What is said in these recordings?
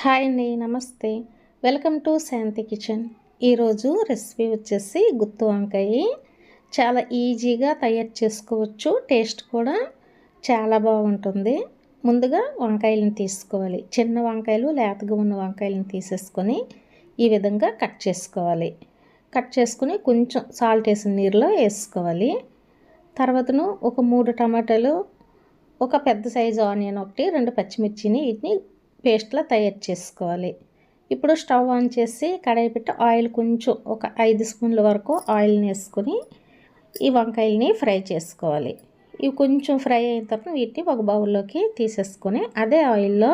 Hi అండి నమస్తే. Welcome to Shanti kitchen. ఈరోజు రెసిపీ వచ్చేసి గుత్తు వంకాయ. చాలా ఈజీగా తయారు చేసుకోవచ్చు. టేస్ట్ కూడా చాలా బాగుంటుంది. ముందుగా వంకాయలను తీసుకోవాలి. చిన్న వంకాయలు లేతగా ఉన్న వంకాయలను తీసేసుకొని ఈ విధంగా కట్ చేసుకోవాలి. కట్ చేసుకుని కొంచెం సాల్ట్ వేసిన నీరులో వేసుకోవాలి. తర్వాతను ఒక మూడు టమాటాలు ఒక పెద్ద సైజు ఆనియన్ ఒకటి రెండు పచ్చిమిర్చిని వీటిని పేస్ట్లా తయారు చేసుకోవాలి. ఇప్పుడు స్టవ్ ఆన్ చేసి కడాయి పెట్టి ఆయిల్ కొంచెం ఒక ఐదు స్పూన్ల వరకు ఆయిల్ని వేసుకొని ఈ వంకాయలని ఫ్రై చేసుకోవాలి. ఇవి కొంచెం ఫ్రై అయిన తర్వాత వీటిని ఒక బౌల్లోకి తీసేసుకొని అదే ఆయిల్లో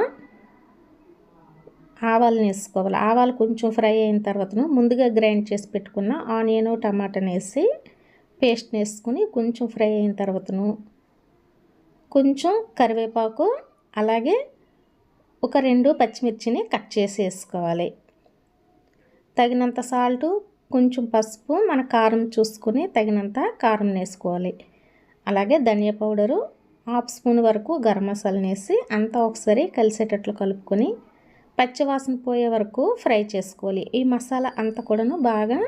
ఆవాలని వేసుకోవాలి. ఆవాలు కొంచెం ఫ్రై అయిన తర్వాత ముందుగా గ్రైండ్ చేసి పెట్టుకున్న ఆనియన్ టమాటాని వేసి పేస్ట్ని వేసుకొని కొంచెం ఫ్రై అయిన తర్వాతను కొంచెం కరివేపాకు అలాగే ఒక రెండు పచ్చిమిర్చిని కట్ చేసి వేసుకోవాలి. తగినంత సాల్టు కొంచెం పసుపు మన కారం చూసుకుని తగినంత కారం వేసుకోవాలి. అలాగే ధనియా పౌడరు హాఫ్ స్పూన్ వరకు గరం మసాలాని వేసి అంతా ఒకసారి కలిసేటట్లు కలుపుకొని పచ్చివాసన పోయే వరకు ఫ్రై చేసుకోవాలి. ఈ మసాలా అంతా కూడాను బాగా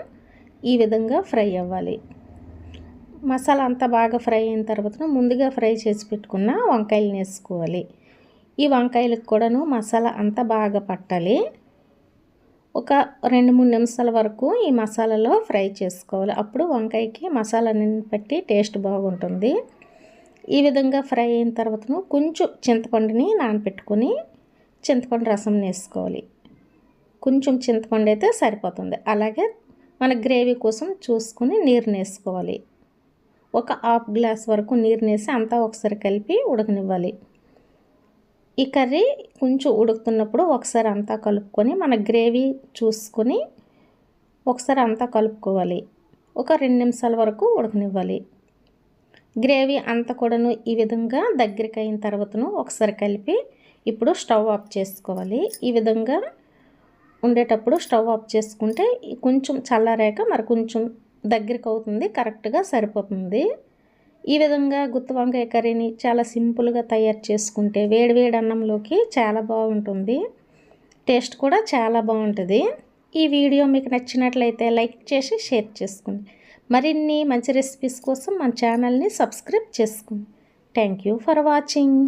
ఈ విధంగా ఫ్రై అవ్వాలి. మసాలా అంతా బాగా ఫ్రై అయిన తర్వాత ముందుగా ఫ్రై చేసి పెట్టుకున్న వంకాయలను వేసుకోవాలి. ఈ వంకాయలకు కూడాను మసాలా అంతా బాగా పట్టాలి. ఒక రెండు మూడు నిమిషాల వరకు ఈ మసాలాలో ఫ్రై చేసుకోవాలి. అప్పుడు వంకాయకి మసాలాని పట్టి టేస్ట్ బాగుంటుంది. ఈ విధంగా ఫ్రై అయిన తర్వాత కొంచెం చింతపండుని నానపెట్టుకొని చింతపండు రసం వేసుకోవాలి. కొంచెం చింతపండు అయితే సరిపోతుంది. అలాగే మన గ్రేవీ కోసం చూసుకొని నీరు వేసుకోవాలి ఒక హాఫ్ గ్లాస్ వరకు నీరు వేసి అంతా ఒకసారి కలిపి ఉడకనివ్వాలి. ఈ కర్రీ కొంచెం ఉడుకుతున్నప్పుడు ఒకసారి అంతా కలుపుకొని మన గ్రేవీ చూసుకొని ఒకసారి అంతా కలుపుకోవాలి. ఒక రెండు నిమిషాల వరకు ఉడకనివ్వాలి. గ్రేవీ అంతా కూడాను ఈ విధంగా దగ్గరికి అయిన తర్వాతను ఒకసారి కలిపి ఇప్పుడు స్టవ్ ఆఫ్ చేసుకోవాలి. ఈ విధంగా ఉండేటప్పుడు స్టవ్ ఆఫ్ చేసుకుంటే కొంచెం చల్లారాక మరి కొంచెం దగ్గరికి అవుతుంది కరెక్ట్గా సరిపోతుంది. ఈ విధంగా గుత్తి వంకాయ కర్రీని చాలా సింపుల్గా తయారు చేసుకుంటే వేడివేడి అన్నంలోకి చాలా బాగుంటుంది. టేస్ట్ కూడా చాలా బాగుంటుంది. ఈ వీడియో మీకు నచ్చినట్లయితే లైక్ చేసి షేర్ చేసుకోండి. మరిన్ని మంచి రెసిపీస్ కోసం మన ఛానల్ని సబ్స్క్రైబ్ చేసుకోండి. Thank you for watching.